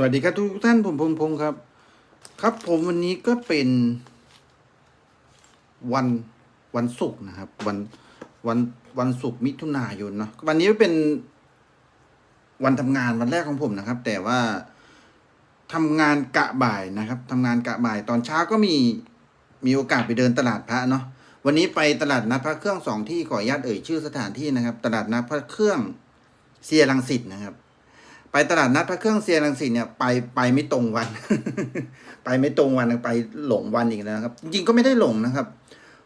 สวัสดีครับทุกท่านผมพงษ์พงครับ ครับผมวันนี้ก็เป็นวันวันศุกร์นะครับ วันวันวันศุกร์มิถุนายนเนาะวันนี้เป็นวันทำงานวันแรกของผมนะครับ แต่ว่าทำงานกะบ่ายนะครับทำงานกะบ่ายตอนเช้าก็มีมีโอกาสไปเดินตลาดพระเนาะวันนี้ไปตลาดนัดพระเครื่องสองที่ขออนุญาตเอ่ยชื่อสถานที่นะครับ ตลาดนัดพระเครื่องเซียรังสิตนะครับ ไปตลาดนัดพระเครื่องเซียรังสิตเนี่ยไปไปไม่ตรงวัน ไปไม่ตรงวันไปหลงวันอีกแล้วครับ จริงๆก็ไม่ได้หลงนะครับ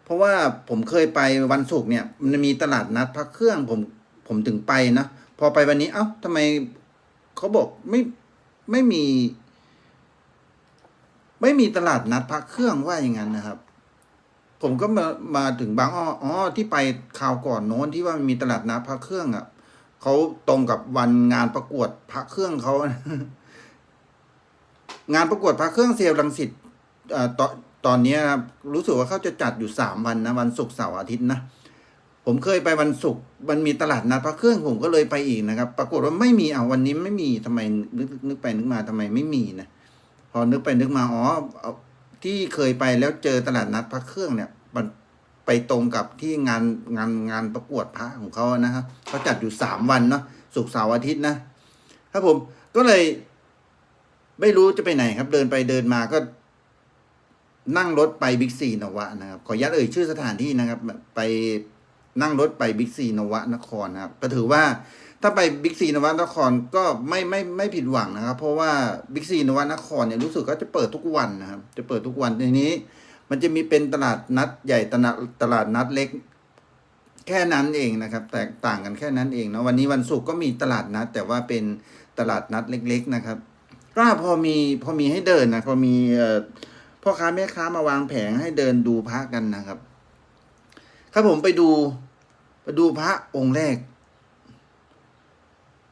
เพราะว่าผมเคยไปวันศุกร์เนี่ย มันมีตลาดนัดพระเครื่องผมผมถึงไปนะพอไปวันนี้เอ้าทำไมเขาบอกไม่ไม่มี ไม่มีตลาดนัดพระเครื่องว่าอย่างนั้นนะครับ ผมก็มามาถึงบางอ้ออ๋อที่ไปคราวก่อนโน้นที่ว่ามีตลาดนัดพระเครื่องอะ เขาตรงกับวันงานประกวดพระเครื่องเขา งานประกวดพระเครื่องเซียรังสิตอ่อตอนตอนนี้ครับรู้สึกว่าเขาจะจัดอยู่สามวันนะวันศุกร์เสาร์อาทิตย์นะผมเคยไปวันศุกร์มันมีตลาดนัดพระเครื่องผมก็เลยไปอีกนะครับ ปรากฏว่าไม่มีอะวันนี้ไม่มีทำไมนึกนึกไปนึกมาทำไมไม่มีนะพอนึกไปนึกมาอ๋อที่เคยไปแล้วเจอตลาดนัดพระเครื่องเนี่ยมัน ไปตรงกับที่งานงานงานประกวดพระของเขานะครับเขาจัดอยู่สามวันเนาะศุกร์เสาร์อาทิตย์นะครับผมก็เลย ไม่รู้จะไปไหนครับ เดินไปเดินมาก็ นั่งรถไปบิ๊กซีนวะนะครับ ขออนุญาตเอ่ยชื่อสถานที่นะครับ ไปนั่งรถไปบิ๊กซีนวะนครนะครับก็ถือว่าถ้าไปบิ๊กซีนวะนครก็ไม่ไม่ไม่ผิดหวังนะครับ เพราะว่าบิ๊กซีนวะนครเนี่ยรู้สึกก็จะเปิดทุกวันนะครับ จะเปิดทุกวันทีนี้ มันจะมีเป็นตลาดนัดใหญ่ตลาดตลาดนัดเล็ก แค่นั้นเองนะครับ แตกต่างกันแค่นั้นเองเนาะวันนี้วันศุกร์ก็มีตลาดนัด แต่ว่าเป็นตลาดนัดเล็ก ๆ นะครับ ก็พอมีพอมีให้เดินนะพอมีพ่อค้าแม่ค้ามาวางแผงให้เดินดูพระกันนะครับ ครับผมไปดูไปดูพระองค์แรก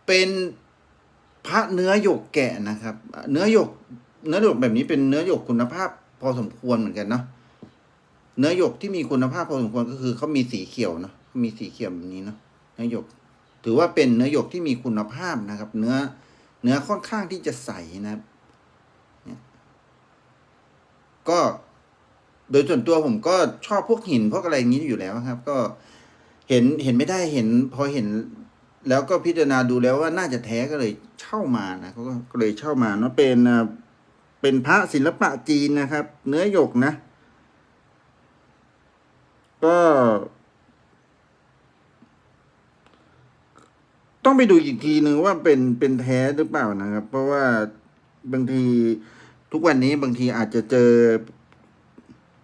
เป็นพระเนื้อหยกแกะนะครับ เนื้อหยกเนื้อหยกแบบนี้เป็นเนื้อหยกคุณภาพพอสมควรเหมือนกันเนาะ เนื้อหยกที่มีคุณภาพพอสมควรก็คือเขามีสีเขียวเนาะมีสีเขียวแบบนี้เนาะเนื้อหยก ถือว่าเป็นเนื้อหยกที่มีคุณภาพนะครับ เนื้อเนื้อค่อนข้างที่จะใสนะครับเนี่ยก็โดยส่วนตัวผมก็ชอบพวกหินพวกอะไรอย่างนี้อยู่แล้วครับ ก็เห็นเห็นไม่ได้เห็น พอเห็น แล้วก็พิจารณาดูแล้วว่าน่าจะแท้ก็เลยเช่ามานะเขาก็เลยเช่ามาเนาะเป็นเป็นพระศิลปะจีนนะครับ เนื้อหยกนะ ก็ ต้องไปดูอีกทีหนึ่งว่าเป็นเป็นแท้หรือเปล่านะครับ เพราะว่าบางทีทุกวันนี้บางทีอาจจะเจอ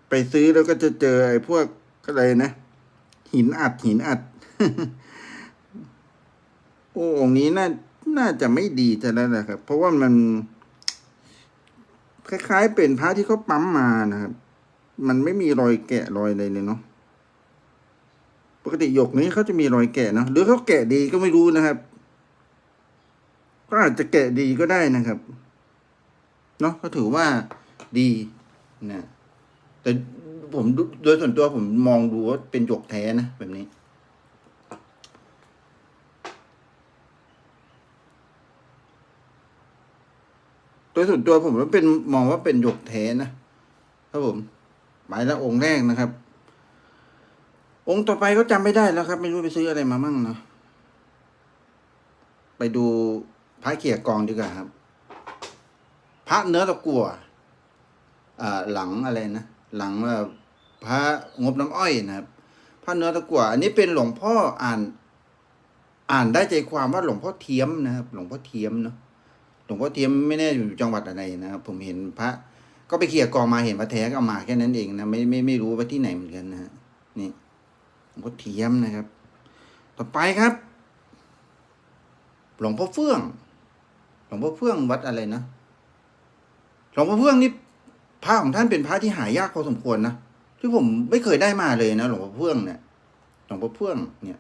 ไปซื้อแล้วก็จะเจอไอ้พวกอะไรนะ หินอัดหินอัด โอ้องนี้น่าน่าจะไม่ดีจะแล้วนะครับ เพราะว่ามัน คล้ายๆเป็นพระที่เขาปั๊มมานะครับ มันไม่มีรอยแกะรอยอะไรเลยเนาะ ปกติหยกนี้เขาจะมีรอยแกะนะหรือเขาแกะดีก็ไม่รู้นะครับ ก็อาจจะแกะดีก็ได้นะครับเนาะก็ถือว่าดีนะแต่ผมโดยส่วนตัวผมมองดูว่าเป็นหยกแท้นะแบบนี้โดยส่วนตัวผมว่าเป็นมองว่าเป็นหยกแท้นะครับผมหมายละองค์แรกนะครับ องค์ต่อไปก็จำไม่ได้แล้วครับ ไม่รู้ไปซื้ออะไรมามั่งเนาะไปดูพระเขียกองดีกว่าครับ พระเนื้อตะกั่วอ่าหลังอะไรนะหลังพระงบน้ำอ้อยนะครับพระเนื้อตะกั่วอันนี้เป็นหลวงพ่ออ่าน อ่านได้ใจความว่าหลวงพ่อเทียมนะครับ หลวงพ่อเทียมเนาะหลวงพ่อเทียมไม่แน่อยู่จังหวัดอะไรนะครับผมเห็นพระ ก็ไปเขี่ยกองมาเห็นพระแท้ก็เอามาแค่นั้นเองนะไม่ไม่ไม่รู้ว่าที่ไหนเหมือนกันนะฮะนี่ หลวงพ่อเทียมนะครับ ต่อไปครับ หลวงพ่อเฟื่อง หลวงพ่อเฟื่องวัดอะไรนะ หลวงพ่อเฟื่องนี่พระของท่านเป็นพระที่หายากพอสมควรนะที่ผมไม่เคยได้มาเลยนะหลวงพ่อเฟื่องเนี่ย หลวงพ่อเฟื่องเนี่ย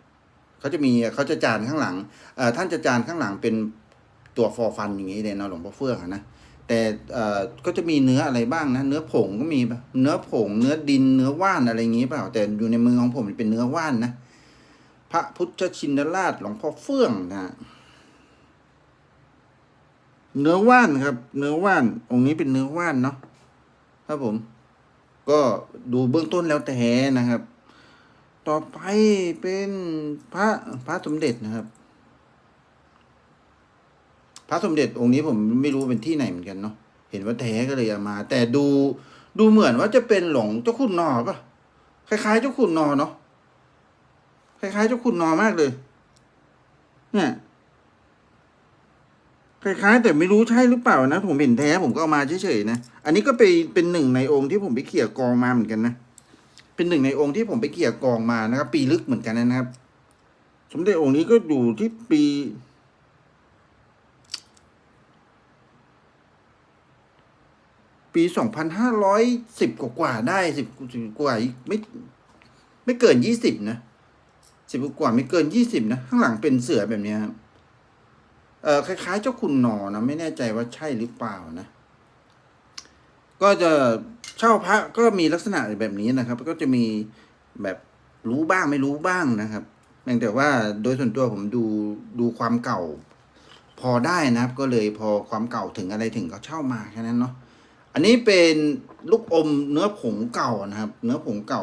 เขาจะมีเขาจะจานข้างหลังเอ่อท่านจะจานข้างหลังเป็นตัวฟอร์ฟันอย่างนี้เลยนะหลวงพ่อเฟื่องนะ แต่ก็จะมีเนื้ออะไรบ้างนะ เนื้อผงก็มีเนื้อผง เนื้อดิน เนื้อว่านอะไรอย่างงี้เปล่า แต่อยู่ในมือของผมเป็นเนื้อว่านนะ พระพุทธชินราชหลวงพ่อเฟื่องนะเนื้อว่านครับ เนื้อว่าน องค์นี้เป็นเนื้อว่านเนาะครับผม ก็ดูเบื้องต้นแล้วแต่นะครับ ต่อไปเป็นพระพระสมเด็จนะครับ พระสมเด็จองค์นี้ผมไม่รู้เป็นที่ไหนเหมือนกันเนาะเห็นว่าแท้ก็เลยเอามา แต่ดูดูเหมือนว่าจะเป็นหลงเจ้าคุณนอปะคล้ายๆ เจ้าคุณนอเนาะคล้ายๆ เจ้าคุณนอมากเลย เนี่ยคล้ายๆแต่ไม่รู้ใช่หรือเปล่านะผมเห็นแท้ผมก็เอามาเฉยๆนะอันนี้ก็ไปเป็นหนึ่งในองค์ที่ผมไปเขี่ยกองมาเหมือนกันนะเป็นหนึ่งในองค์ที่ผมไปเขี่ยกองมานะครับ ปีลึกเหมือนกันนะครับ สมเด็จองค์นี้ก็อยู่ที่ปี ปีสองพันห้าร้อยสิบกว่าได้สิบกว่าอีกไม่ไม่เกินยี่สิบนะสิบกว่าไม่เกินยี่สิบนะ ข้างหลังเป็นเสือแบบนี้ครับเออคล้ายๆ เจ้าคุณนอนะ ไม่แน่ใจว่าใช่หรือเปล่านะ ก็จะเช่าพระก็มีลักษณะแบบนี้นะครับ ก็จะมีแบบรู้บ้างไม่รู้บ้างนะครับเพียงแต่ว่าโดยส่วนตัวผมดูดูความเก่า พอได้นะครับ ก็เลยพอความเก่าถึงอะไรถึงก็เช่ามาแค่นั้นเนาะ อันนี้เป็นลูกอมเนื้อผงเก่านะครับ เนื้อผงเก่า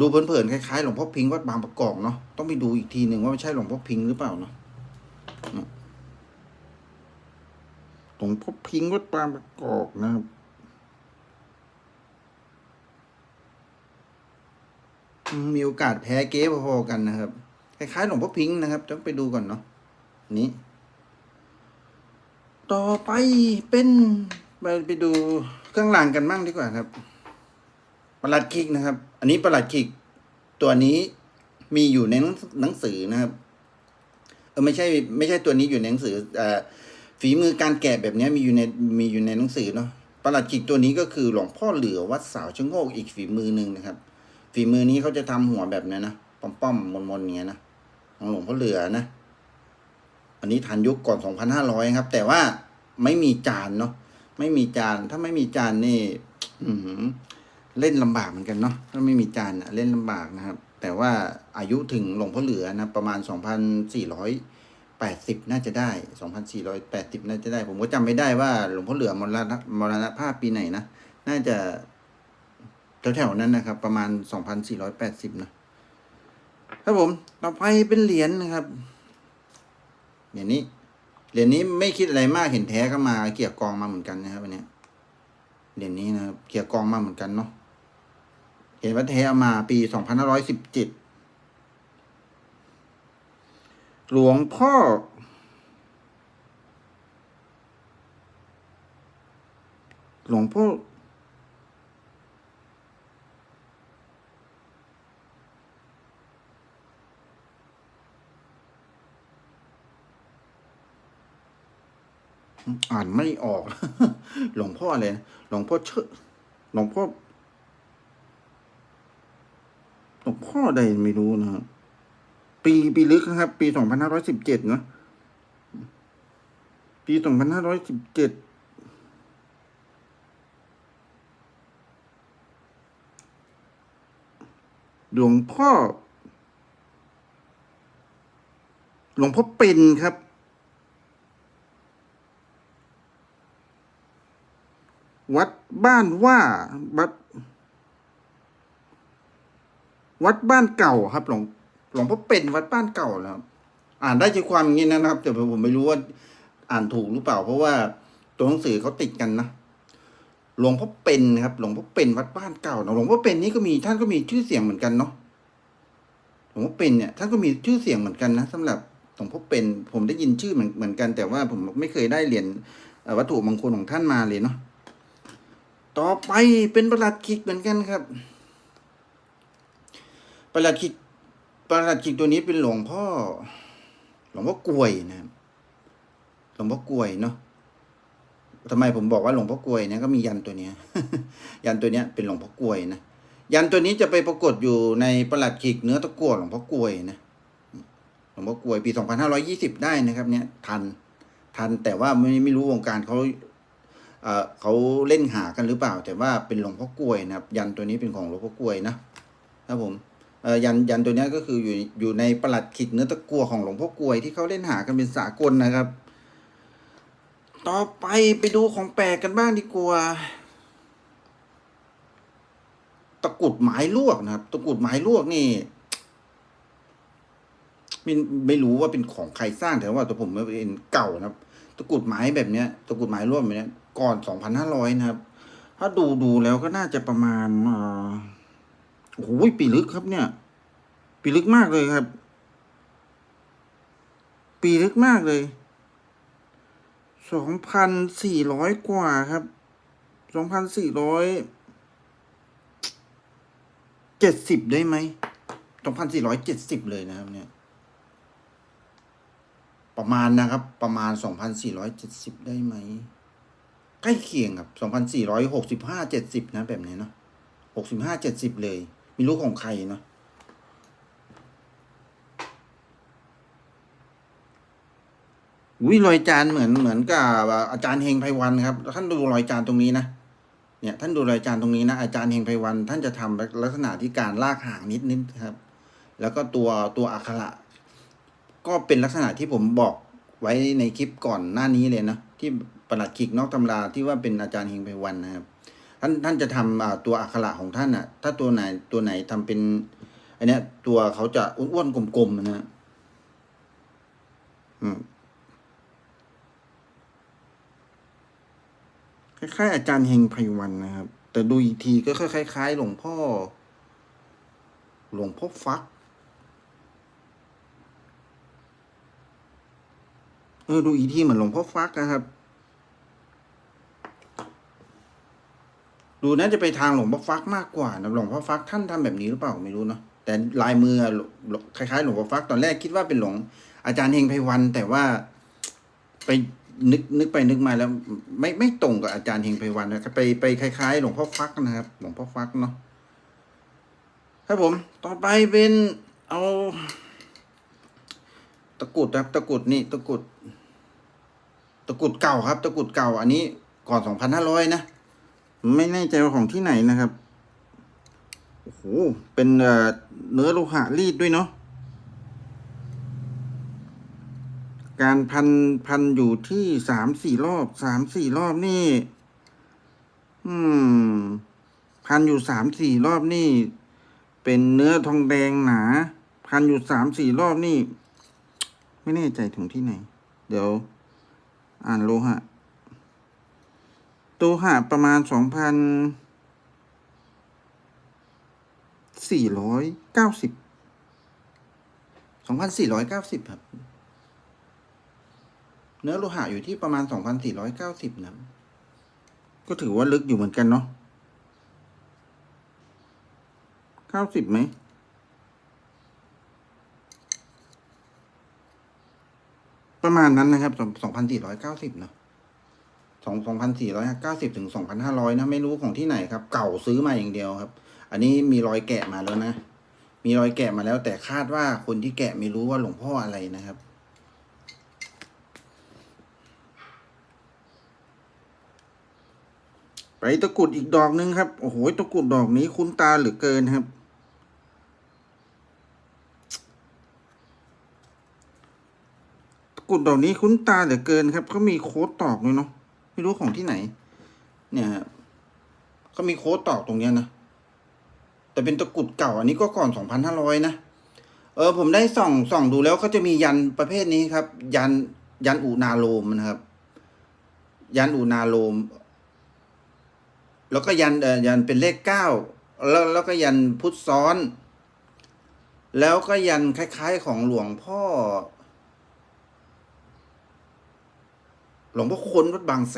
ดูเผินๆคล้ายๆหลวงพ่อพิงค์วัดบางประกอบเนาะต้องไปดูอีกทีหนึ่งว่าไม่ใช่หลวงพ่อพิงค์หรือเปล่าเนาะหลวงพ่อพิงค์วัดปางประกอบนะครับมีโอกาสแพ้เก๊พอๆกันนะครับ คล้ายๆหลวงพ่อพิงค์นะครับ ต้องไปดูก่อนเนาะนี้ ต่อไปเป็น ไปไปดูเครื่องรางกันบ้างดีกว่าครับประหลัดคิกนะครับ อันนี้ประหลัดคิก ตัวนี้มีอยู่ในหนังสือนะครับ เออไม่ใช่ ไม่ใช่ตัวนี้อยู่ในหนังสือเอ่อฝีมือการแกะแบบนี้มีอยู่ในมีอยู่ในหนังสือเนาะประหลัดขิกตัวนี้ก็คือหลวงพ่อเหลือวัดสาวชะโงกอีกฝีมือหนึ่งนะครับ ฝีมือนี้เขาจะทำหัวแบบนี้นะป้อมป้อมมนมนๆอย่างเงี้ยนะของหลวงพ่อเหลือนะ อันนี้ทันยุคก่อนสองพันห้าร้อยครับ แต่ว่าไม่มีจานเนาะ ไม่มีจาน ถ้าไม่มีจานนี่อืเล่นลำบากเหมือนกันเนาะถ้าไม่มีจานเล่นลำบากนะครับ แต่ว่าอายุถึงหลวงพ่อเหลือนะประมาณสองพันสี่ร้อยแปดสิบน่าจะได้สองพันสี่ร้อยแปดสิบน่าจะได้ ผมก็จำไม่ได้ว่าหลวงพ่อเหลือมรณะมรณภาพปีไหนนะน่าจะแถวๆนั้นนะครับ ประมาณสองพันสี่ร้อยแปดสิบนะครับผม ต่อไปเป็นเหรียญนะครับเหรียญนี้ เหรียญนี้ไม่คิดอะไรมากเห็นแท้ก็มาเกี่ยวกองมาเหมือนกันนะครับวันนี้เหรียญนี้นะครับเกี่ยวกองมาเหมือนกันเนาะเห็นว่าแท้มาปีสองพันห้าร้อยสิบเจ็ดหลวงพ่อ หลวงพ่อ อ่านไม่ออก หลวงพ่ออะไรนะหลวงพ่อเชอหลวงพ่อหลวงพ่อใดไม่รู้นะครับปีปีลึกนะครับ ปีสองพันห้าร้อยสิบเจ็ดเนาะปีสองพันห้าร้อยสิบเจ็ดหลวงพ่อ หลวงพ่อเป็นครับ วัดบ้านว่าวัดวัดบ้านเก่าครับ หลวงหลวงพ่อเป็นวัดบ้านเก่านะครับ อ่านได้ใจความอย่างนี้นะครับ แต่ผมไม่รู้ว่าอ่านถูกหรือเปล่า เพราะว่าตัวหนังสือเขาติดกันนะหลวงพ่อเป็นครับ หลวงพ่อเป็นวัดบ้านเก่านะหลวงพ่อเป็นนี่ก็มีท่านก็มีชื่อเสียงเหมือนกันเนาะหลวงพ่อเป็นเนี่ยท่านก็มีชื่อเสียงเหมือนกันนะสำหรับหลวงพ่อเป็น ผมได้ยินชื่อเหมือนเหมือนกัน แต่ว่าผมไม่เคยได้เหรียญวัตถุมงคลของท่านมาเลยเนาะ ต่อไปเป็นประหลัดคิกเหมือนกันครับ ประหลัดขิกประหลัดขิกตัวนี้เป็นหลวงพ่อ หลวงพ่อกลวยนะหลวงพ่อกลวยเนาะทำไมผมบอกว่าหลวงพ่อกลวยเนี่ยก็มียันตัวเนี้ย ยันตัวเนี้ยเป็นหลวงพ่อกลวยนะยันตัวนี้จะไปปรากฏอยู่ในประหลัดขิกเนื้อตะกั่วหลวงพ่อกลวยนะหลวงพ่อกลวยปีสองพันห้าร้อยี่สิบได้นะครับ เนี่ย ทัน ทันแต่ว่าไม่ไม่รู้วงการเขา เขาเล่นหากันหรือเปล่า แต่ว่าเป็นหลวงพ่อกลวยนะครับ ยันตัวนี้เป็นของหลวงพ่อกลวยนะครับผมยันยันตัวนี้ก็คืออยู่อยู่ในประหลัดขิกเนื้อตะกัวของหลวงพ่อกลวยที่เขาเล่นหากันเป็นสากลนะครับ ต่อไปไปดูของแปลกกันบ้างดีกว่าตะกุดหมายลวกนะครับ ตะกุดหมายลวกนี่ไม่ไม่รู้ว่าเป็นของใครสร้างแต่ว่าตัวผมเป็นเก่านะครับ ตะกุดหมายแบบเนี้ย ตะกุดหมายลวกแบบเนี้ย ก่อนสองพันห้าร้อยนะครับ ถ้าดูดูแล้วก็น่าจะประมาณอ่อโอ้โหปีลึกครับเนี่ย ปีลึกมากเลยครับ ปีลึกมากเลยสองพันสี่ร้อยกว่าครับสองพันสี่ร้อยเจ็ดสิบได้ไหมสองพันสี่ร้อยเจ็ดสิบเลยนะครับเนี่ยประมาณนะครับ ประมาณสองพันสี่ร้อยเจ็ดสิบได้ไหม ใกล้เคียงครับสองพันสี่ร้อยหกสิบห้าเจ็ดสิบนะแบบนี้เนาะหกสิบห้าเจ็ดสิบเลยไม่รู้ของใครเนาะวิรอยจานเหมือนเหมือนกับอาจารย์เฮงไพวันครับ ท่านดูรอยจานตรงนี้นะเนี่ยท่านดูรอยจานตรงนี้นะอาจารย์เฮงไพวันท่านจะทำลักษณะที่การลากห่างนิดนิดครับ แล้วก็ตัวตัวอักขระก็เป็นลักษณะที่ผมบอกไว้ในคลิปก่อนหน้านี้เลยนะ ที่ประหลัดขิกนอกตำราที่ว่าเป็นอาจารย์เฮงไพวันนะครับ ท่านท่านจะทำอ่าตัวอักขระของท่านอะ ถ้าตัวไหนตัวไหนทำเป็นอันเนี้ย ตัวเขาจะอ้วนๆกลมๆนะฮะอืมคล้ายๆอาจารย์เฮงไพวันนะครับ แต่ดูอีกทีก็คล้ายๆหลวงพ่อ หลวงพ่อฟัก เออดูอีที่เหมือนหลวงพ่อฟักนะครับ ดูน่าจะไปทางหลวงพ่อฟักมากกว่านะหลวงพ่อฟักท่านทำแบบนี้หรือเปล่าไม่รู้เนาะแต่ลายมือคล้ายๆ หลวงพ่อฟักตอนแรกคิดว่าเป็นหลวงอาจารย์เฮงไพวัน แต่ว่าไปนึกนึกไปนึกมาแล้วไม่ไม่ตรงกับอาจารย์เฮงไพวันนะไปไปคล้ายๆ หลวงพ่อฟักนะครับ หลวงพ่อฟักเนาะครับผมต่อไปเป็นเอา ตะกรุดครับตะกรุดนี่ตะกรุด ตะกรุดเก่าครับตะกรุดเก่า อันนี้ก่อนสองพันห้าร้อยนะ ไม่แน่ใจว่าของที่ไหนนะครับ โอ้โห เป็นเอ่อเนื้อโลหะรีดด้วยเนาะ การพันพันอยู่ที่สามสี่รอบสามสี่รอบนี่ อืม พันอยู่สามสี่รอบนี่ เป็นเนื้อทองแดงหนา พันอยู่สามสี่รอบนี่ ไม่แน่ใจถึงที่ไหน เดี๋ยว อ่านโลหะโลหะประมาณสองพันสี่ร้อยเก้าสิบสองพันสี่ร้อยเก้าสิบครับ เนื้อโลหะอยู่ที่ประมาณ2,490นะก็ถือว่าลึกอยู่เหมือนกันเนาะ90ไหม ประมาณนั้นนะครับ2,490เก้าสิบเนาะ2,490ถึง2,500นะ ไม่รู้ของที่ไหนครับ เก่าซื้อมาอย่างเดียวครับ อันนี้มีรอยแกะมาแล้วนะ มีรอยแกะมาแล้วแต่คาดว่าคนที่แกะไม่รู้ว่าหลวงพ่ออะไรนะครับไปตะกรุดอีกดอกหนึ่งครับ โอ้โหตะกรุดดอกนี้คุ้นตาเหลือเกินครับ ตะ กรุดดอกนี้คุ้นตาเหลือเกินครับเขามีโค้ดตอกด้วยเนาะไม่รู้ของที่ไหน เนี่ยฮะเขามีโค้ดตอกตรงเนี้ยนะแต่เป็นตะกรุดเก่าอันนี้ก็ก่อนสองพันห้าร้อยนะเออผมได้ส่องส่องดูแล้วเขาจะมียันประเภทนี้ครับ ยันยันอุนาโลมนะครับ ยันอุนาโลม แล้วก็ยันเอ่อยันเป็นเลขเก้าแล้วแล้วก็ยันพุทธซ้อน แล้วก็ยันคล้าย ๆ ของหลวงพ่อ หลวงพ่อค้นวัดบางแส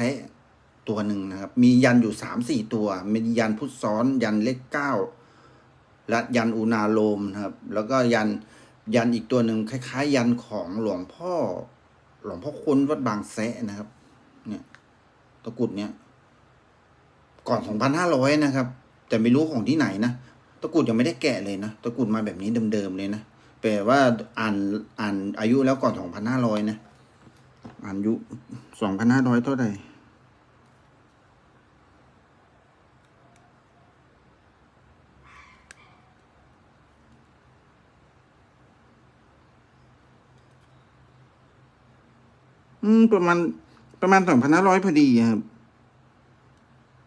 ตัวหนึ่งนะครับ มียันอยู่สามสี่ตัว มียันพุทธซ้อน ยันเลขเก้าและยันอุณาโลมนะครับ แล้วก็ยันยันอีกตัวหนึ่งคล้าย ๆ ยันของหลวงพ่อ หลวงพ่อค้นวัดบางแสนะครับ เนี่ยตะกรุดเนี่ยก่อนสองพันห้าร้อยนะครับ แต่ไม่รู้ของที่ไหนนะตะกรุดยังไม่ได้แกะเลยนะตะกรุดมาแบบนี้เดิมๆเลยนะแปลว่าอ่านอ่านอายุแล้วก่อนสองพันห้าร้อยนะ อ่านยุสองพันห้าร้อยเท่าไหร่อืม ประมาณ ประมาณสองพันห้าร้อยพอดีครับ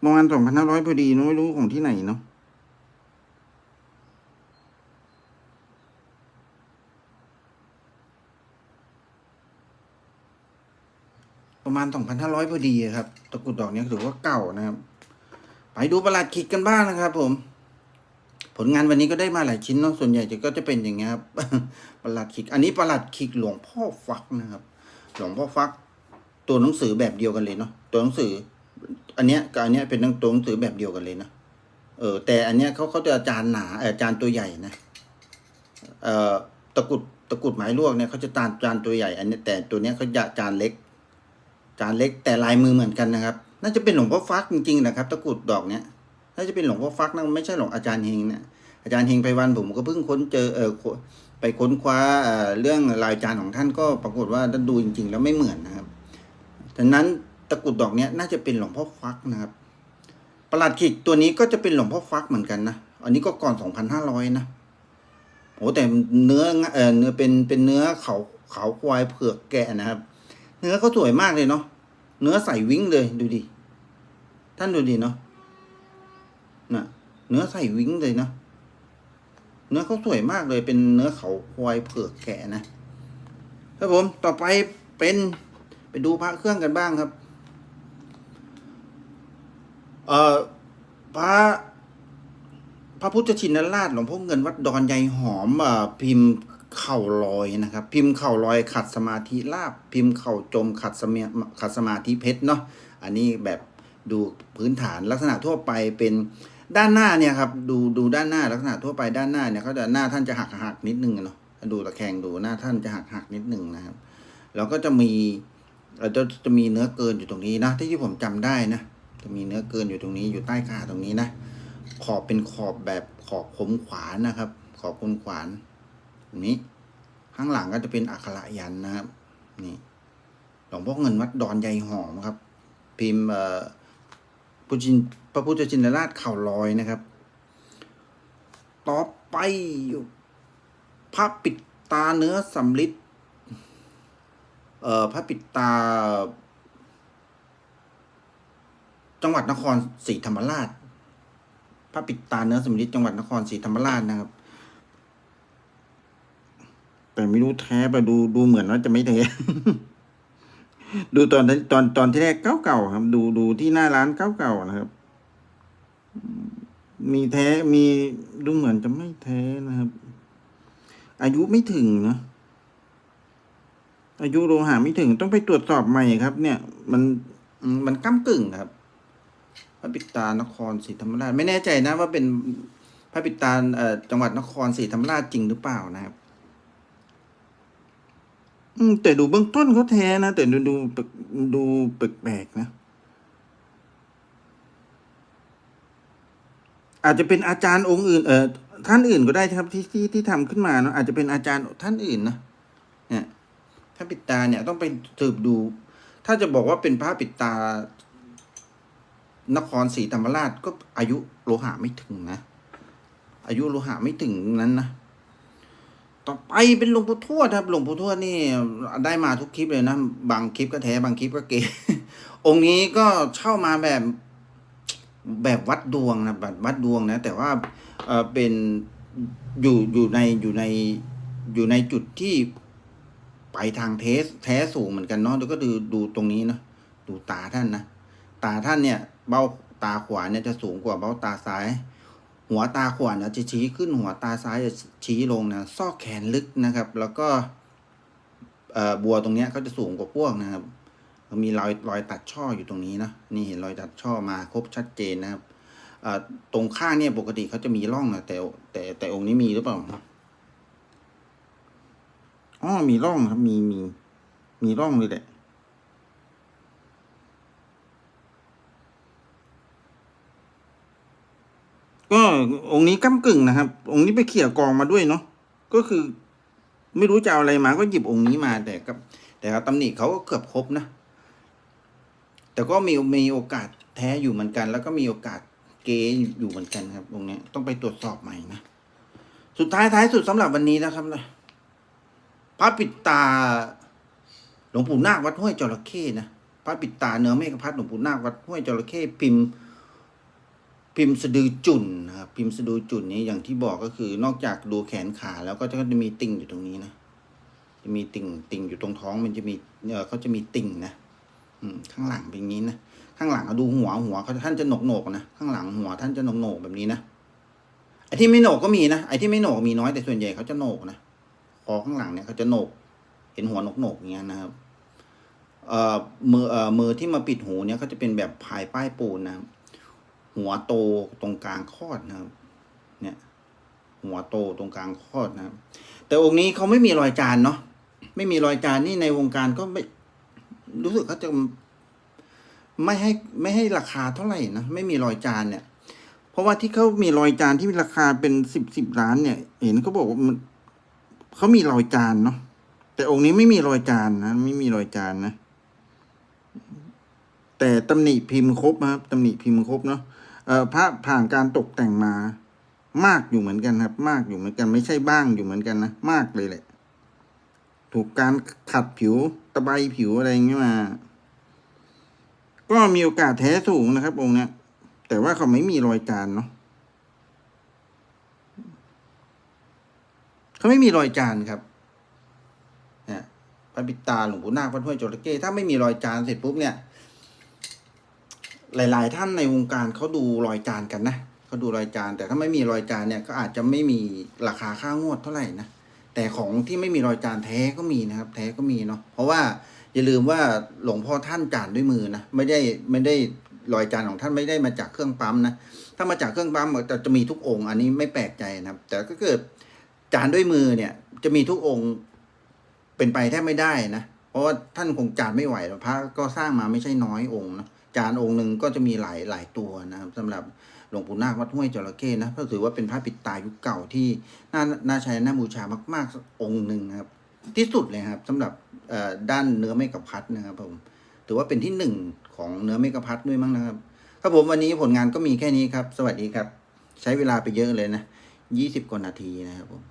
ประมาณสองพันห้าร้อยพอดีเนอะไม่รู้ของที่ไหนเนาะ ประมาณสองพันห้าร้อยพอดีครับ ตะกรุดดอกนี้ถือว่าเก่านะครับ ไปดูประหลัดขิกกันบ้างนะครับ ผม ผลงานวันนี้ก็ได้มาหลายชิ้นเนาะ ส่วนใหญ่จะก็จะเป็นอย่างเงี้ยครับประหลัดขิก อันนี้ประหลัดขิกหลวงพ่อฟักนะครับ หลวงพ่อฟัก ตัวหนังสือแบบเดียวกันเลยเนาะ ตัวหนังสือ อันเนี้ยกับอันเนี้ยเป็นตัวหนังสือแบบเดียวกันเลยนะ เออ แต่อันเนี้ยเขาเขาจะอาจารย์หนาเอออาจารย์ตัวใหญ่นะ เอ่อ ตะกรุดตะกรุดหมายลวกเนี่ยเขาจะจานจานตัวใหญ่ อันเนี้ยแต่ตัวเนี้ยเขาจะจานเล็ก จานเล็กแต่ลายมือเหมือนกันนะครับ น่าจะเป็นหลวงพ่อฟักจริงๆนะครับ ตะกรุดดอกเนี้ยน่าจะเป็นหลวงพ่อฟักนะไม่ใช่หลวงอาจารย์เฮงนะอาจารย์เฮงไปวันผมก็เพิ่งค้นเจอเออไปค้นคว้าเรื่องลายจานของท่านก็ปรากฏว่าท่านดูจริง ๆ แล้วไม่เหมือนนะครับดังนั้นตะกรุดดอกเนี้ยน่าจะเป็นหลวงพ่อฟักนะครับประหลัดขิกตัวนี้ก็จะเป็นหลวงพ่อฟักเหมือนกันนะอันนี้ก็ก่อนสองพันห้าร้อยนะโอ้แต่เนื้อเออเนื้อเป็นเป็นเนื้อเขาเขาควายเผือกแกะนะครับ เนื้อเขาสวยมากเลยเนาะ เนื้อใส่วิ้งเลยดูดิ ท่านดูดิเนาะน่ะ เนื้อใส่วิ้งเลยเนาะเนื้อเขาสวยมากเลย เป็นเนื้อเขาควายเผือกแกะนะครับผม ต่อไปเป็นไปดูพระเครื่องกันบ้างครับ เอ่อพระพระพุทธชินราชหลวงพ่อเงินวัดดอนใหอมเอ่อพิมพ์ เข่าลอยนะครับ พิมพ์เข่าลอยขัดสมาธิลาบ พิมพ์เข่าจมขัดสมาขัดสมาธิเพชรเนาะอันนี้แบบดูพื้นฐานลักษณะทั่วไปเป็นด้านหน้าเนี่ยครับดูดูด้านหน้าลักษณะทั่วไปด้านหน้าเนี่ยเขาจะหน้าท่านจะหักหักนิดนึงเนาะดูตะแคงดูหน้าท่านจะหักหักนิดนึงนะครับแล้วก็จะมีเอ่อจะจะมีเนื้อเกินอยู่ตรงนี้นะที่ที่ผมจำได้นะจะมีเนื้อเกินอยู่ตรงนี้อยู่ใต้ขาตรงนี้นะขอบเป็นขอบแบบขอบคมขวานนะครับ ขอบคมขวาน แบบนี้ ข้างหลังก็จะเป็นอักขระยันนะครับ นี่หลวงพ่อเงินวัดดอนใยหอมครับ พิมพ์พุทธชินพระพุทธชินราชเข่าลอยนะครับ ต่อไปอยู่พระปิดตาเนื้อสำลิดเอ่อพระปิดตา จังหวัดนครศรีธรรมราชพระปิดตาเนื้อสำลิดจังหวัดนครศรีธรรมราชนะครับ แต่ไม่รู้แท้ไปดูดูเหมือนว่าจะไม่แท้ดูตอนตอนตอนที่แรกเก่าๆครับ ดูดูที่หน้าร้านเก่าๆนะครับ มีแท้มีดูเหมือนจะไม่แท้นะครับ อายุไม่ถึงนะอายุโลหะไม่ถึงต้องไปตรวจสอบใหม่ครับ เนี่ย มันมันก้ากึ่งครับพระปิตานครศรีธรรมราช ไม่แน่ใจนะว่าเป็นพระปิตาเอ่อจังหวัดนครศรีธรรมราชจริงหรือเปล่านะครับ อืมแต่ดูเบื้องต้นเขาแท้นะ แต่ดูดูแปลกดูแปลกๆนะ อาจจะเป็นอาจารย์องค์อื่น เออท่านอื่นก็ได้ครับที่ที่ที่ทำขึ้นมาเนาะอาจจะเป็นอาจารย์ท่านอื่นนะเนี่ยพระปิดตาเนี่ย ต้องไปสืบดู ถ้าจะบอกว่าเป็นพระปิดตา นครศรีธรรมราชก็อายุโลหะไม่ถึงนะ อายุโลหะไม่ถึงนั้นนะ ต่อไปเป็นหลวงปู่ทวดครับหลวงปู่ทวดนี่ได้มาทุกคลิปเลยนะ บางคลิปก็แท้บางคลิปก็เก๋องค์นี้ก็เช่ามาแบบแบบวัดดวงนะแบบวัดดวงนะ แต่ว่าเออเป็นอยู่อยู่ในอยู่ในอยู่ในจุดที่ไปทางเทสแท้สูงเหมือนกันเนาะแล้วก็ดูดูตรงนี้เนาะดูตาท่านนะตาท่านเนี่ย เบ้าตาขวาเนี่ยจะสูงกว่าเบ้าตาซ้าย หัวตาขวานจะชี้ขึ้นหัวตาซ้ายจะชี้ลงนะซอกแขนลึกนะครับ แล้วก็บัวตรงเนี้ยเขาจะสูงกว่าพวกนะครับมีรอยรอยตัดช่ออยู่ตรงนี้นะนี่เห็นรอยตัดช่อมาครบชัดเจนนะครับตรงข้างเนี่ยปกติเขาจะมีร่องนะแต่แต่แต่องค์นี้มีหรือเปล่าอ๋อมีร่องครับมีมีมีร่องเลยแหละ ก็องค์นี้ก้ากึ่งนะครับ องค์นี้ไปเขี่ยกองมาด้วยเนาะก็คือ ไม่รู้จะเอาอะไรมาก็หยิบองค์นี้มาแต่กับ แต่ว่าตำหนิเขาก็เกือบครบนะ แต่ก็มีมีโอกาสแท้อยู่เหมือนกัน แล้วก็มีโอกาสเกยอยู่เหมือนกันครับองค์นี้ต้องไปตรวจสอบใหม่นะสุดท้ายท้ายสุดสำหรับวันนี้นะครับนะพระปิดตาหลวงปู่นาควัดห้วยจระเข้นะพระปิดตาเนื้อเมฆพัดหลวงปู่นาควัดห้วยจระเข้พิมพ์ พิมพ์สะดือจุ่นนะครับพิมพ์สะดือจุ่นนี้อย่างที่บอกก็คือนอกจากดูแขนขาแล้วก็จะมีติ่งอยู่ตรงนี้นะจะมีติ่งติ่งอยู่ตรงท้องมันจะมีเออเขาจะมีติ่งนะอืมข้างหลังเป็นอย่างนี้นะข้างหลังเอาดูหัวหัวเขาท่านจะหนกโหนกนะข้างหลังหัวท่านจะหนกโหนกแบบนี้นะไอ้ที่ไม่โหนกก็มีนะไอ้ที่ไม่โหนกมีน้อยแต่ส่วนใหญ่เขาจะโหนกนะคอข้างหลังเนี่ยเขาจะโหนก เห็นหัวหนกโหนกอย่างเงี้ยนะครับเอ่อมือเอ่อมือที่มาปิดหูเนี่ยก็จะเป็นแบบพายป้ายปูนนะครับ หัวโตตรงกลางคอดนะครับ เนี่ย หัวโตตรงกลางคอดนะครับ แต่องค์นี้เขาไม่มีรอยจานเนาะไม่มีรอยจานนี่ในวงการก็ไม่รู้สึกเขาจะไม่ให้ไม่ให้ราคาเท่าไหร่นะไม่มีรอยจานเนี่ย เพราะว่าที่เขามีรอยจานที่มีราคาเป็นสิบสิบล้านเนี่ย เห็นเขาบอกว่ามันเขามีรอยจานเนาะแต่องค์นี้ไม่มีรอยจานนะ ไม่มีรอยจานนะ แต่ตำหนิพิมพ์ครบนะครับตำหนิพิมพ์ครบเนาะเอ่อพระผ่านการตกแต่งมามากอยู่เหมือนกันครับ มากอยู่เหมือนกัน ไม่ใช่บ้างอยู่เหมือนกันนะ มากเลยแหละ ถูกการขัดผิวตะไบผิวอะไรงเงี้ยมา ก็มีโอกาสแท้สูงนะครับ องค์เนี้ยแต่ว่าเขาไม่มีรอยจานเนาะเขาไม่มีรอยจานครับเนี่ยพระปิดตาหลวงปู่นาควัดห้วยจระเข้ถ้าไม่มีรอยจานเสร็จปุ๊บเนี่ย หลาย ๆ ท่านในวงการเขาดูรอยจานกันนะเขาดูรอยจาน แต่ถ้าไม่มีรอยจานเนี่ยก็อาจจะไม่มีราคาค่างวดเท่าไหร่นะแต่ของที่ไม่มีรอยจานแท้ก็มีนะครับ แท้ก็มีเนาะเพราะว่าอย่าลืมว่าหลวงพ่อท่านจานด้วยมือนะไม่ได้ไม่ได้รอยจานของท่านไม่ได้มาจากเครื่องปั๊มนะถ้ามาจากเครื่องปั๊มจะจะมีทุกองค์ อันนี้ไม่แปลกใจนะครับ แต่ก็เกิดจานด้วยมือเนี่ย จะมีทุกองค์เป็นไปแทบไม่ได้นะเพราะว่าท่านคงจานไม่ไหวพระก็สร้างมาไม่ใช่น้อยองค์นะ จานองค์หนึ่งก็จะมีหลายหลายตัวนะครับสำหรับหลวงปู่นาควัดห้วยจระเข้นะก็ถือว่าเป็นพระปิดตายุคเก่าที่น่าน่าใช้น่าบูชามาก ๆ องค์หนึ่งนะครับ ที่สุดเลยครับสำหรับด้านเนื้อเมกพัดนะครับผมถือว่าเป็นที่หนึ่งของเนื้อเมกพัดด้วยมั้งนะครับครับผมวันนี้ผลงานก็มีแค่นี้ครับ สวัสดีครับ ใช้เวลาไปเยอะเลยนะยี่สิบกว่านาทีนะครับผม